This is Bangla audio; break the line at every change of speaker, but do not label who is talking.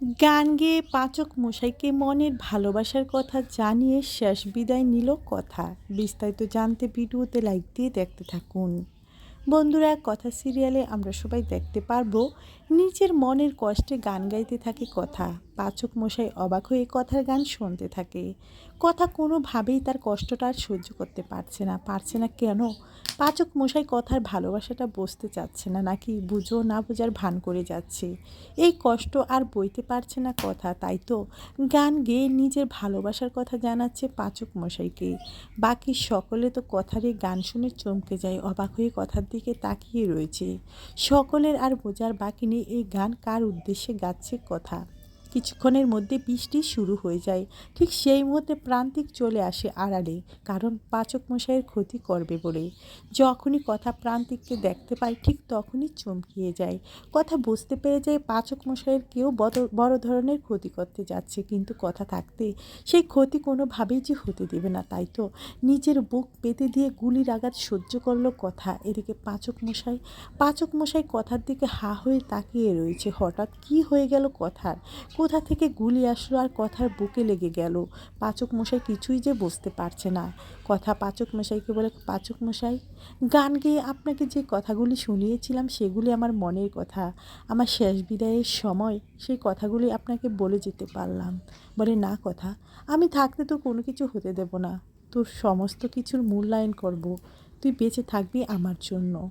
গান গেয়ে পাচক মশাইকে মনের ভালোবাসার কথা জানিয়ে শেষ বিদায় নিল কথা। বিস্তারিত জানতে ভিডিওতে লাইক দিয়ে দেখতে থাকুন। বন্ধুরা কথা সিরিয়ালে আমরা সবাই দেখতে পারব, নিজের মনের কষ্টে গান গাইতে থাকে কথা, পাচক মশাই অবাক হয়ে কথার গান শুনতে থাকে। কথা কোনোভাবেই তার কষ্টটা আর সহ্য করতে পারছে না। পারছে না কেন? পাচক মশাই কথার ভালোবাসাটা বসতে চাচ্ছে না, নাকি বুঝো না বোঝার ভান করে যাচ্ছে। এই কষ্ট আর বইতে পারছে না কথা, তাই তো গান গেয়ে নিজের ভালোবাসার কথা জানাচ্ছে পাচক মশাইকে। বাকি সকলে তো কথারই গান শুনে চমকে যায়, অবাক হয়ে কথার দিকে তাকিয়ে রয়েছে। সকলের আর বোঝার বাকি নেই এই গান কার উদ্দেশ্যে গাচ্ছে কথা। কিছুক্ষণের মধ্যে বৃষ্টি শুরু হয়ে যায়। ঠিক সেই মুহূর্তে প্রান্তিক চলে আসে আড়ালে, কারণ পাচক মশাইয়ের ক্ষতি করবে বলে। যখনই কথা প্রান্তিককে দেখতে পায়, ঠিক তখনই চমকিয়ে যায়। কথা বুঝতে পেরে যায় পাচক মশাইয়ের কেউ বড় ধরনের ক্ষতি করতে যাচ্ছে, কিন্তু কথা থাকতে সেই ক্ষতি কোনোভাবেই যে হতে দেবে না, তাই তো? নিজের বুক পেতে দিয়ে গুলির আঘাত সহ্য করল কথা। এদিকে পাচক মশাই পাচক মশাই কথার দিকে হা হয়ে তাকিয়ে রয়েছে। হঠাৎ কি হয়ে গেল কথার? কোথা থেকে গুলি আসলো আর কথার বুকে লেগে গেল। পাচক মশাই কিছুই যে বুঝতে পারছে না। কথা পাচক মশাইকে বলে পাচক মশাই গান গেয়ে আপনাকে যে কথাগুলি শুনিয়েছিলাম সেগুলি আমার মনের কথা। আমার শেষ বিদায়ের সময় সেই কথাগুলি আপনাকে বলে যেতে পারলাম। বলে, না কথা, আমি থাকতে তো কোনো কিছু হতে দেব না। তোর সমস্ত কিছুর মূল্যায়ন করব। তুই বেঁচে থাকবি আমার জন্য।